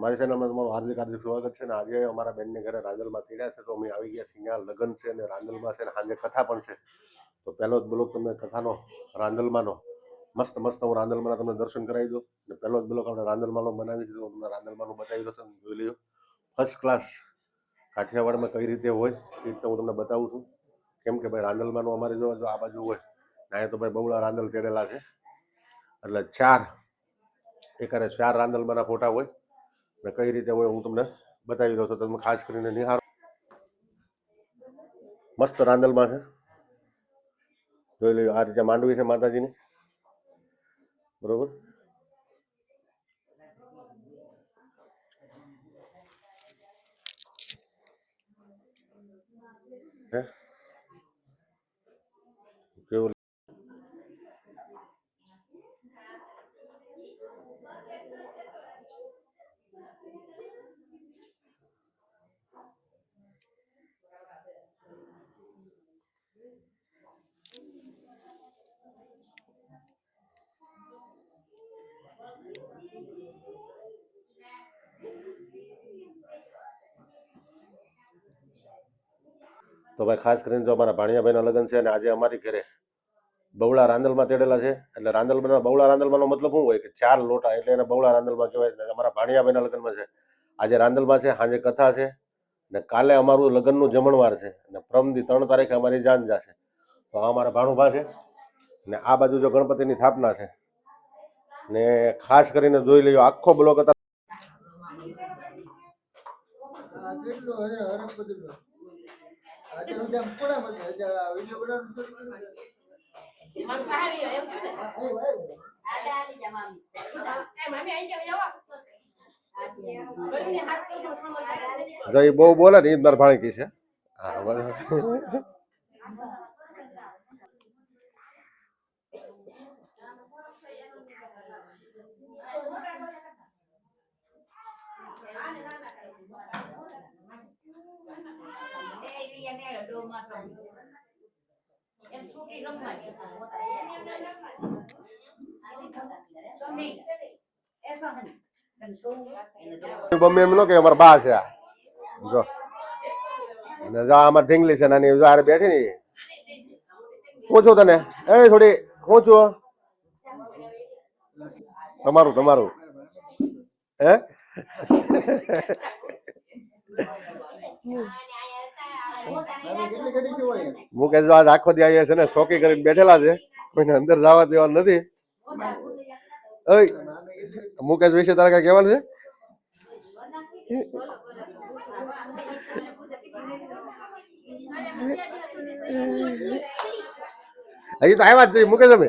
મારી ચેનલમાં તમારું હાર્દિક હાર્દિક સ્વાગત છે અને આજે અમારા બેનને ઘરે રાંદલમાં તેડ્યા છે તો અમે આવી ગયા છીએ ત્યાં લગ્ન છે અને રાંદલમાં છે ને સાંજે કથા પણ છે. તો પહેલો જ બ્લોક તમને કથાનો, રાંદલમાંનો. મસ્ત મસ્ત હું રાંદલમાં તમને દર્શન કરાવી દઉં. અને પહેલો જ બ્લોક આપણે રાંદલમાંનો બનાવી દીધો તમને રાંદલમાંનું બતાવી દો તમે જોઈ લ્યો. ફર્સ્ટ ક્લાસ કાઠિયાવાડમાં કઈ રીતે હોય, એ રીતે હું તમને બતાવું છું. કેમ કે ભાઈ રાંદલમાંનું અમારે જો આ બાજુ હોય અહીંયા તો ભાઈ બહુડા રાંદલ તેડેલા છે. એટલે ચાર, એકારે ચાર રાંદલમાંના ફોટા હોય. ને કઈ રીતે હોય હું તમને બતાવી દઉં છું. તમે ખાસ કરીને નિહાળો મસ્ત રાંદલમાં છે. જોઈ લો આ રીતે માંડવી છે માતાજીની. બરોબર હે કેવું તો ભાઈ ખાસ કરીને જો અમારા ભાણિયાભાઈના લગ્ન છે અને આજે અમારી ઘરે બવળા રાંદલમાં તેડેલા છે. એટલે રાંદલમાં, બવળા રાંદલમાંનો મતલબ શું હોય કે ચાર લોટા એટલે એને બવળા રાંદલમાં કહેવાય અમારા ભાણિયાભાઈના લગ્નમાં છે. આજે રાંદલમાં છે, સાંજે કથા છે ને કાલે અમારું લગ્નનું જમણવાર છે અને પ્રમદી ત્રણ તારીખે અમારી જાન જાશે તો આ અમારા ભાણુભા છે ને આ બાજુ જો ગણપતિની સ્થાપના છે ને ખાસ કરીને જોઈ લઈએ આખો બ્લોક હતા જા એ બહુ બોલે ને એ જ મારા ભાણકી છે. હા બરાબર. એ લીયા ને ડો માં તો એમ છૂટી રમવાની તમે એ સહન પણ તું મમ્મી એમ નો કે અમારા બા છે આ. જો. અમાર ઢીંગલી છે નાની જો આરે બેઠી ને હું છું તને. એ થોડી હું છું? તમારું તમારું. હે? તમે કે આજ આખો દી અહીંયા છે ને શોકી કરીને બેઠેલા છે. કોઈને અંદર જવા દેવા નથી. મુકેશ વિશે તારે કઈ કહેવાનું છે? હજી તો આવ્યા જ જોઈએ મુકેશ અમે?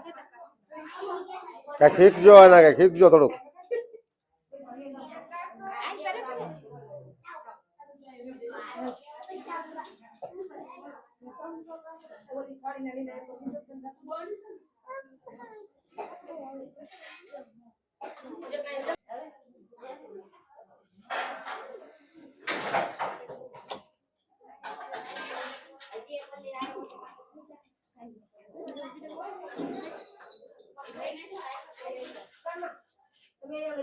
Gracias. કે ખીચજો એને કે ખીચજો થોડુંક.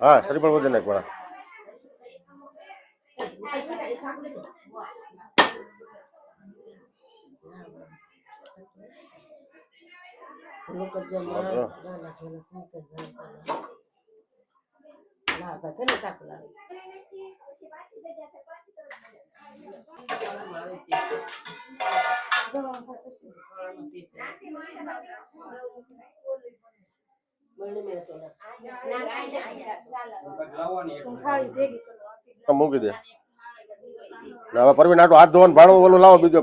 હા શ્રીફળ વજન નાખ પણ મૂકી દે. ને હવે પરવીન હાથ ધોવાનું ભાડું ઓલું લાવો બીજો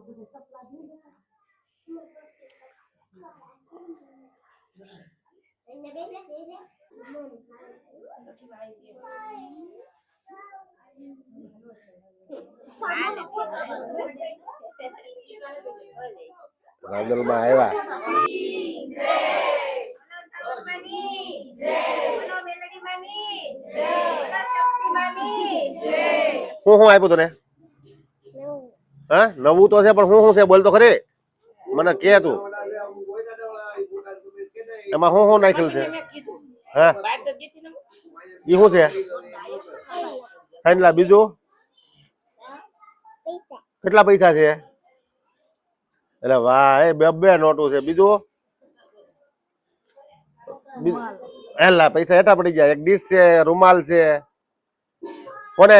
ખામડું હા કીધું ને રાંદલમાં આવ્યા શું શું આપ્યું તને? હા? નવું તો છે, પણ શું શું છે? બોલ તો ખરી. મને કે તું. એમાં શું શું નાખેલું છે? હા? ઈ શું છે? સાંજલા બીજું? કેટલા પૈસા છે? એટલે વાહ, એ બે બે નોટું છે. બીજું? બીજું એલા, પૈસા હેઠા પડી ગયા. એક ડીશ છે, રૂમાલ છે. કોને